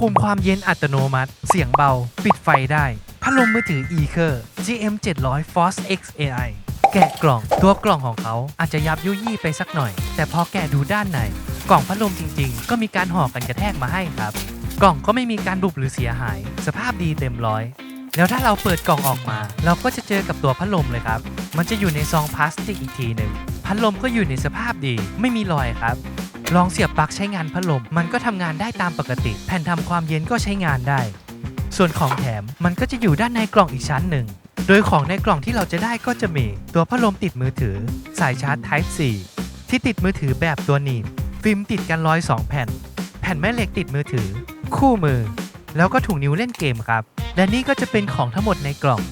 คุมความเย็นอัตโนมัติ เสียงเบา ปิดไฟได้ พัดลมมือถือ e c e r GM 700 Force X AI แกะกล่องตัวกล่องของเขาอาจจะยับยุยี่ไปสักหน่อย แต่พอแกะดูด้านใน กล่องพัดลมจริงๆ ก็มีการห่อกันกระแทกมาให้ครับ กล่องก็ไม่มีการบุบหรือเสียหาย สภาพดีเต็มร้อย แล้วถ้าเราเปิดกล่องออกมา เราก็จะเจอกับตัวพัดลมเลยครับ มันจะอยู่ในซองพลาสติกอีกทีหนึ่งพัดลมก็อยู่ในสภาพดี ไม่มีรอยครับ ลองเสียบปลั๊กใช้งานพัดลม มันก็ทำงานได้ตามปกติ แผ่นทำความเย็นก็ใช้งานได้ ส่วนของแถมมันก็จะอยู่ด้านในกล่องอีกชั้นหนึ่ง โดยของในกล่องที่เราจะได้ก็จะมี ตัวพัดลมติดมือถือ สายชาร์จ Type C ที่ติดมือถือแบบตัวหนีบ ฟิล์มติดกันร้อยสองแผ่น แผ่นแม่เหล็กติดมือถือ คู่มือ แล้วก็ถุงนิ้วเล่นเกมครับ และนี่ก็จะเป็นของทั้งหมดในกล่อง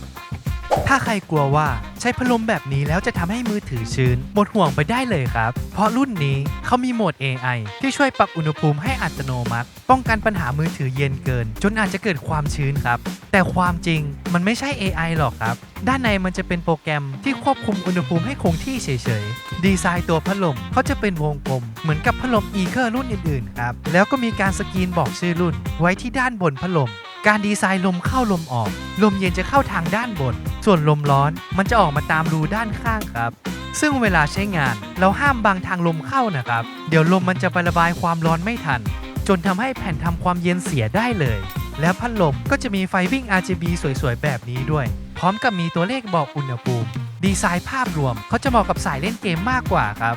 ถ้าใครกลัวว่าใช้พัดลมแบบนี้แล้วจะทำให้มือถือชื้น หมดห่วงไปได้เลยครับ เพราะรุ่นนี้เขามีโหมด AI ที่ช่วยปรับอุณหภูมิให้อัตโนมัติ ป้องกันปัญหามือถือเย็นเกิน จนอาจจะเกิดความชื้นครับ แต่ความจริงมันไม่ใช่ AI หรอกครับ ด้านในมันจะเป็นโปรแกรมที่ควบคุมอุณหภูมิให้คงที่เฉยๆ ดีไซน์ตัวพัดลมเขาจะเป็นวงกลม เหมือนกับพัดลมอีเคอร์รุ่นอื่นๆครับ แล้วก็มีการสกรีนบอกชื่อรุ่น ไว้ที่ด้านบนพัดลม การดีไซน์ลมเข้าลมออก ลมเย็นจะเข้าทางด้านบน ส่วนลมร้อนมันจะออกมาตามรูด้านข้างครับ ซึ่งเวลาใช้งานเราห้ามบังทางลมเข้านะครับ เดี๋ยวลมมันจะไประบายความร้อนไม่ทัน จนทำให้แผ่นทำความเย็นเสียได้เลย แล้วพัดลมก็จะมีไฟวิ่ง RGB สวยๆ แบบนี้ด้วย พร้อมกับมีตัวเลขบอกอุณหภูมิ ดีไซน์ภาพรวมเขาจะเหมาะกับสายเล่นเกมมากกว่าครับ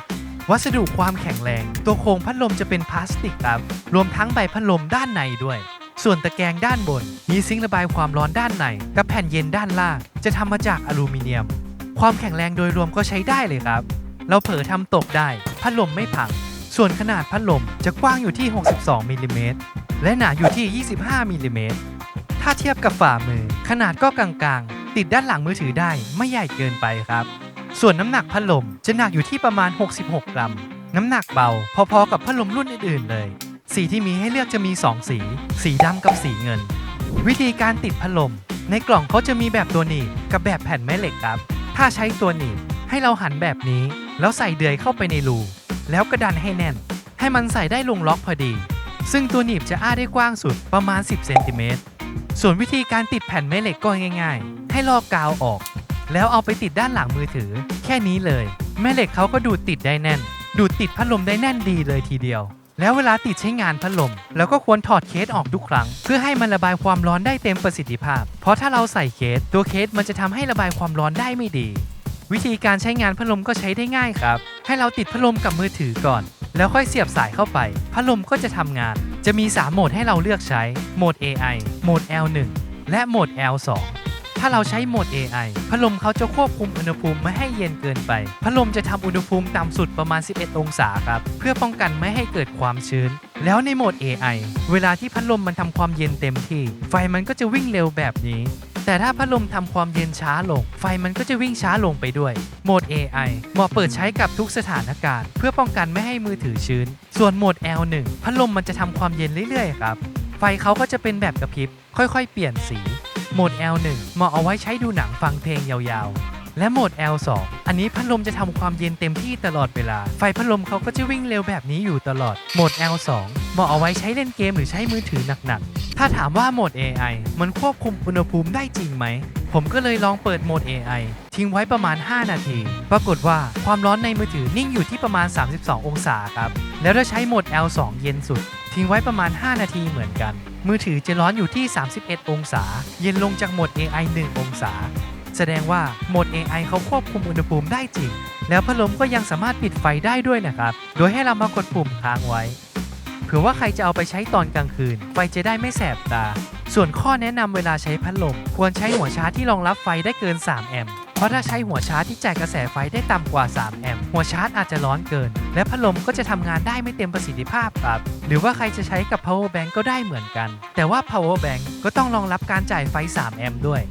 วัสดุความแข็งแรง ตัวโครงพัดลมจะเป็นพลาสติกครับ รวมทั้งใบพัดลมด้านในด้วย ส่วนตะแกรงด้านบน มีซิงค์ระบายความร้อนด้านในกับแผ่นเย็นด้านล่าง จะทำมาจากอลูมิเนียม ความแข็งแรงโดยรวมก็ใช้ได้เลยครับ เราเผลอทำตกได้ พัดลมไม่พัง ส่วนขนาดพัดลมจะกว้างอยู่ที่ 62มิลลิเมตรและหนาอยู่ที่ 25มิลลิเมตรถ้าเทียบกับฝ่ามือ ขนาดก็กลางๆ ติดด้านหลังมือถือได้ไม่ใหญ่เกินไปครับ ส่วนน้ำหนักพัดลมจะหนักอยู่ที่ประมาณ 66 กรัม น้ำหนักเบา พอๆกับพัดลมรุ่นอื่นๆเลย สีที่มีให้เลือกจะมี 2 สี สีดำกับสีเงิน วิธีการติดพัดลม ในกล่องเขาจะมีแบบตัวหนีบกับแบบแผ่นแม่เหล็กครับ ถ้าใช้ตัวหนีบให้เราหันแบบนี้ แล้วใส่เดือยเข้าไปในรูแล้วกระดันให้แน่น ให้มันใส่ได้ลงล็อกพอดี ซึ่งตัวหนีบจะอ้าได้กว้างสุดประมาณ 10เซนติเมตรส่วนวิธีการติดแผ่นแม่เหล็กก็ง่าย ๆ ให้ลอกกาวออก แล้วเอาไปติดด้านหลังมือถือ แค่นี้เลย แม่เหล็กเขาก็ดูดติดได้แน่น ดูดติดพัดลมได้แน่นดีเลยทีเดียว แล้วเวลาติดใช้งานพัดลมแล้วก็ควรถอดเคสออกทุกครั้ง เพื่อให้มันระบายความร้อนได้เต็มประสิทธิภาพ เพราะถ้าเราใส่เคส ตัวเคสมันจะทำให้ระบายความร้อนได้ไม่ดี วิธีการใช้งานพัดลมก็ใช้ได้ง่ายครับ ให้เราติดพัดลมกับมือถือก่อน แล้วค่อยเสียบสายเข้าไป พัดลมก็จะทำงาน จะมี 3 โหมดให้เราเลือกใช้ โหมด AI โหมด L1 และโหมด L2 ถ้าเราใช้โหมด AI พัดลมเขาจะควบคุมอุณหภูมิไม่ให้เย็นเกินไป พัดลมจะทำอุณหภูมิต่ำสุดประมาณ 11 องศาครับ เพื่อป้องกันไม่ให้เกิดความชื้น แล้วในโหมด AI เวลาที่พัดลมมันทำความเย็นเต็มที่ ไฟมันก็จะวิ่งเร็วแบบนี้ แต่ถ้าพัดลมทำความเย็นช้าลง ไฟมันก็จะวิ่งช้าลงไปด้วย โหมด AI เหมาะเปิดใช้กับทุกสถานการณ์ เพื่อป้องกันไม่ให้มือถือชื้น ส่วนโหมด L1 พัดลมมันจะทำความเย็นเรื่อยๆครับ ไฟเขาก็จะเป็นแบบกระพริบ ค่อยๆ เปลี่ยนสี โหมด L1 เหมาะเอาไว้ใช้ดูหนังฟังเพลงยาวๆ และโหมด L2 อันนี้พัดลมจะทำความเย็นเต็มที่ตลอดเวลา ไฟพัดลมเขาก็จะวิ่งเร็วแบบนี้อยู่ตลอด โหมด L2 เหมาะเอาไว้ใช้เล่นเกมหรือใช้มือถือหนักๆ ถ้าถามว่าโหมด AI มันควบคุมอุณหภูมิได้จริงไหม ผมก็เลยลองเปิดโหมด AI ทิ้งไว้ประมาณ 5 นาที ปรากฏว่าความร้อนในมือถือนิ่งอยู่ที่ประมาณ 32 องศาครับ แล้วถ้าใช้โหมด L2 เย็นสุด ทิ้งไว้ประมาณ 5 นาทีเหมือนกัน มือถือจะร้อนอยู่ที่ 31 องศา เย็นลงจากโหมด AI 1 องศา แสดงว่าโหมด AI เขาควบคุมอุณหภูมิได้จริง แล้วพัดลมก็ยังสามารถปิดไฟได้ด้วยนะครับ โดยให้เรามากดปุ่มค้างไว้ เผื่อว่าใครจะเอาไปใช้ตอนกลางคืน ไฟจะได้ไม่แสบตา ส่วนข้อแนะนำเวลาใช้พัดลม ควรใช้หัวชาร์จที่รองรับไฟได้เกิน 3 แอมป์ เพราะถ้าใช้หัวชาร์จที่จ่ายกระแสไฟได้ต่ำกว่า 3 แอมป์หัวชาร์จอาจจะร้อนเกิน และพัดลมก็จะทำงานได้ไม่เต็มประสิทธิภาพครับ หรือว่าใครจะใช้กับ power bank ก็ได้เหมือนกัน แต่ว่า power bank ก็ต้องรองรับการจ่ายไฟ 3 แอมป์ด้วย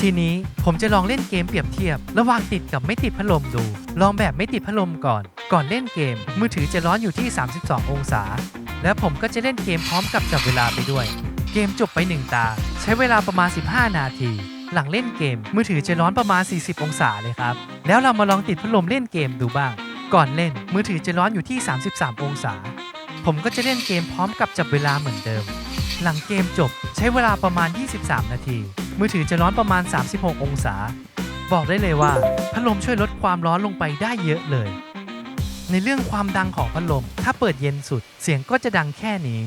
ทีนี้ผมจะลองเล่นเกมเปรียบเทียบ ระหว่างติดกับไม่ติดพัดลมดู ลองแบบไม่ติดพัดลมก่อน ก่อนเล่นเกม มือถือจะร้อนอยู่ที่ 32 องศา แล้วผมก็จะเล่นเกมพร้อมกับจับเวลาไปด้วย เกมจบไปหนึ่งตา ใช้เวลาประมาณ 15 นาที หลังเล่นเกม มือถือจะร้อนประมาณ 40 องศาเลยครับ แล้วเรามาลองติดพัดลมเล่นเกมดูบ้าง ก่อนเล่นมือถือจะร้อนอยู่ที่ 33 องศา ผมก็จะเล่นเกมพร้อมกับจับเวลาเหมือนเดิม หลังเกมจบใช้เวลาประมาณ 23 นาที มือถือจะร้อนประมาณ 36 องศา บอกได้เลยว่าพัดลมช่วยลดความร้อนลงไปได้เยอะเลย ในเรื่องความดังของพัดลม ถ้าเปิดเย็นสุด เสียงก็จะดังแค่นี้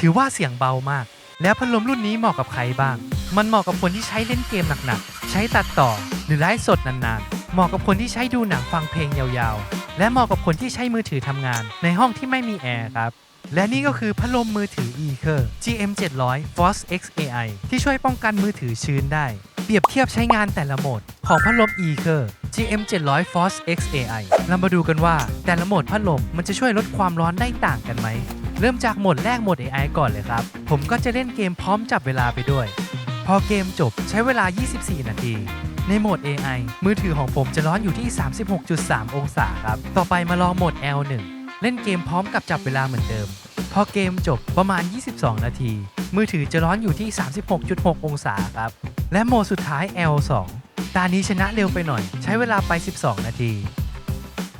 ถือว่าเสียงเบามาก แล้วพัดลมรุ่นนี้เหมาะกับใครบ้าง มันเหมาะกับคนที่ใช้เล่นเกมหนักๆ ใช้ตัดต่อหรือไลฟ์สดนานๆ เหมาะกับคนที่ใช้ดูหนังฟังเพลงยาวๆ และเหมาะกับคนที่ใช้มือถือทำงาน ในห้องที่ไม่มีแอร์ครับ และนี่ก็คือพัดลมมือถือ e c e r GM 700 Force X AI ที่ช่วยป้องกันมือถือชื้นได้ เปรียบเทียบใช้งานแต่ละโหมด ของพัดลม e c e r GM 700 Force X AI เรามาดูกันว่าแต่ละโหมดพัดลมมันจะช่วยลดความร้อนได้ต่างกันไหม เริ่มจากโหมดแรกโหมด AI ก่อนเลยครับ ผมก็จะเล่นเกมพร้อมจับเวลาไปด้วย พอเกมจบใช้เวลา 24 นาที ในโหมด AI มือถือของผมจะร้อนอยู่ที่ 36.3 องศาครับ ต่อไปมาลองโหมด L1 เล่นเกมพร้อมกับจับเวลาเหมือนเดิม พอเกมจบประมาณ 22 นาที มือถือจะร้อนอยู่ที่ 36.6 องศาครับ และโหมดสุดท้าย L2 ตานี้ชนะเร็วไปหน่อย ใช้เวลาไป 12 นาที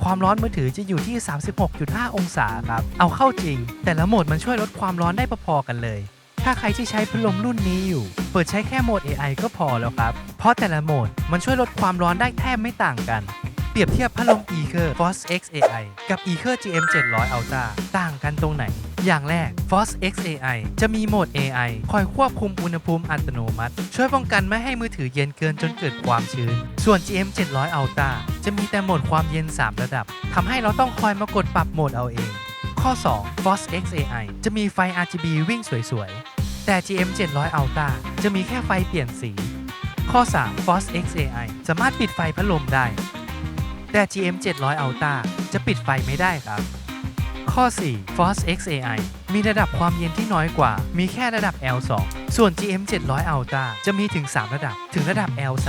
ความร้อนมือถือจะอยู่ที่ 36.5 องศาครับ เอาเข้าจริง แต่ละโหมดมันช่วยลดความร้อนได้พอๆกันเลย ถ้าใครที่ใช้พัดลมรุ่นนี้อยู่ เปิดใช้แค่โหมด AI ก็พอแล้วครับ เพราะแต่ละโหมดมันช่วยลดความร้อนได้แทบไม่ต่างกันเปรียบเทียบพัดลม e c e r Force X AI กับ e c e r GM 700 Ultra ต่างกันตรงไหน อย่างแรก Force X AI จะมีโหมด AI คอยควบคุมอุณหภูมิอัตโนมัติ ช่วยป้องกันไม่ให้มือถือเย็นเกินจนเกิดความชื้น ส่วน GM 700 Ultra จะมีแต่โหมดความเย็น 3 ระดับ ทำให้เราต้องคอยมากดปรับโหมดเอาเอง ข้อ 2 Force X AI จะมีไฟ RGB วิ่งสวยๆ แต่ GM 700 Ultra จะมีแค่ไฟเปลี่ยนสี ข้อ 3 Force X AI สามารถปิดไฟพัดลมได้ แต่ GM 700 Ultra จะปิดไฟไม่ได้ครับ ข้อ 4 Force X AI มีระดับความเย็นที่น้อยกว่า มีแค่ระดับ L2 ส่วน GM 700 Ultra จะมีถึง 3 ระดับ ถึงระดับ L3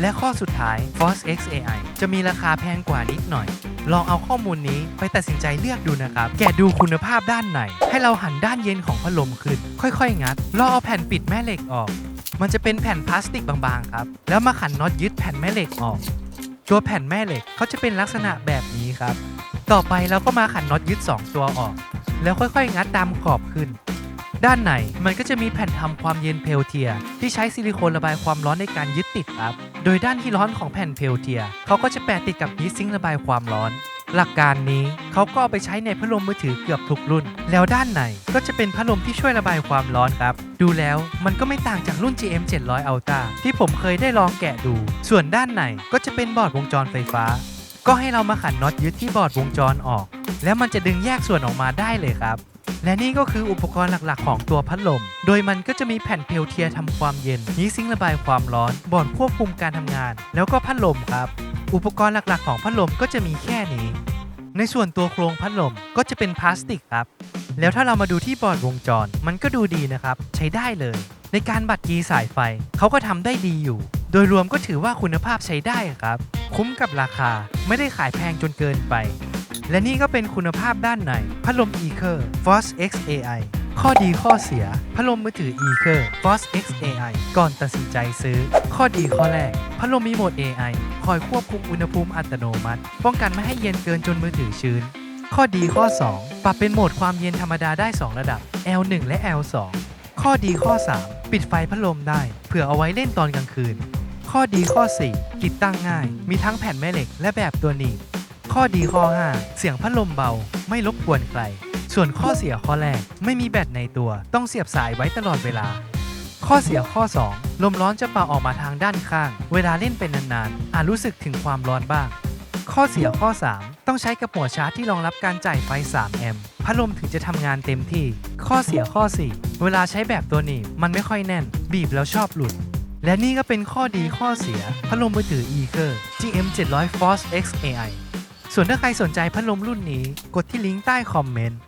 และข้อสุดท้าย Force X AI จะมีราคาแพงกว่านิดหน่อย ลองเอาข้อมูลนี้ไปตัดสินใจเลือกดูนะครับ แกดูคุณภาพด้านใน ให้เราหันด้านเย็นของพัดลมขึ้น ค่อยๆ งัด ลอเอาแผ่นปิดแม่เหล็กออก มันจะเป็นแผ่นพลาสติกบางๆ ครับ แล้วมาขันน็อตยึดแผ่นแม่เหล็กออก ตัวแผ่นแม่เหล็กเขาจะเป็นลักษณะแบบนี้ครับ ต่อไปเราก็มาขันน็อตยึด 2 ตัวออก แล้วค่อยๆ งัดตามขอบขึ้น ด้านในมันก็จะมีแผ่นทำความเย็นเพลเทีย ที่ใช้ซิลิโคนระบายความร้อนในการยึดติดครับ โดยด้านที่ร้อนของแผ่นเพลเทียเขาก็จะแปะติดกับฮีทซิงระบายความร้อน หลักการนี้เขาก็เอาไปใช้ในพัดลมมือถือเกือบทุกรุ่น แล้วด้านในก็จะเป็นพัดลมที่ช่วยระบายความร้อนครับ ดูแล้วมันก็ไม่ต่างจากรุ่น GM 700 Ultra ที่ผมเคยได้ลองแกะดู ส่วนด้านในก็จะเป็นบอร์ดวงจรไฟฟ้า ก็ให้เรามาขันน็อตยึดที่บอร์ดวงจรออก แล้วมันจะดึงแยกส่วนออกมาได้เลยครับและนี่ก็คืออุปกรณ์หลักๆ ของตัวพัดลม โดยมันก็จะมีแผ่นเพลเทียร์ทำความเย็นฮีทซิงระบายความร้อน บอร์ดควบคุมการทำงาน แล้วก็พัดลมครับ อุปกรณ์หลักๆ ของพัดลมก็จะมีแค่นี้ ในส่วนตัวโครงพัดลมก็จะเป็นพลาสติกครับ แล้วถ้าเรามาดูที่บอร์ดวงจร มันก็ดูดีนะครับ ใช้ได้เลย ในการบัดกีสายไฟเขาก็ทำได้ดีอยู่ โดยรวมก็ถือว่าคุณภาพใช้ได้ครับ คุ้มกับราคาไม่ได้ขายแพงจนเกินไป และนี่ก็เป็นคุณภาพด้านในพัดลม e c e r Force X AI ข้อดีข้อเสีย พัดลมมือถือ e c e r Force X AI ก่อนตัดสินใจซื้อ ข้อดีข้อแรก พัดลมมีโหมด AI คอยควบคุมอุณหภูมิอัตโนมัติ ป้องกันไม่ให้เย็นเกินจนมือถือชื้น ข้อดีข้อ 2 ปรับเป็นโหมดความเย็นธรรมดาได้ 2 ระดับ L1 และ L2 ข้อดีข้อ 3 ปิดไฟพัดลมได้ เผื่อเอาไว้เล่นตอนกลางคืน ข้อดีข้อ 4 ติดตั้งง่าย มีทั้งแผ่นแม่เหล็กและแบบตัวหนีบข้อดีข้อ 5 เสียงพัดลมเบา ไม่รบกวนใคร ส่วนข้อเสียข้อแรกไม่มีแบตในตัว ต้องเสียบสายไว้ตลอดเวลา ข้อเสียข้อ 2 ลมร้อนจะเป่าออกมาทางด้านข้าง เวลาเล่นเป็นนานๆอาจรู้สึกถึงความร้อนบ้าง ข้อเสียข้อ 3 ต้องใช้กับหัวชาร์จที่รองรับการจ่ายไฟ 3 แอมป์พัดลมถึงจะทำงานเต็มที่ ข้อเสียข้อ 4 เวลาใช้แบบตัวหนีบมันไม่ค่อยแน่น บีบแล้วชอบหลุดและนี่ก็เป็นข้อดีข้อเสีย พัดลมมือถือ e c e r GM 700 Force X AI ส่วนถ้าใครสนใจพัดลมรุ่นนี้ กดที่ลิงก์ใต้คอมเมนต์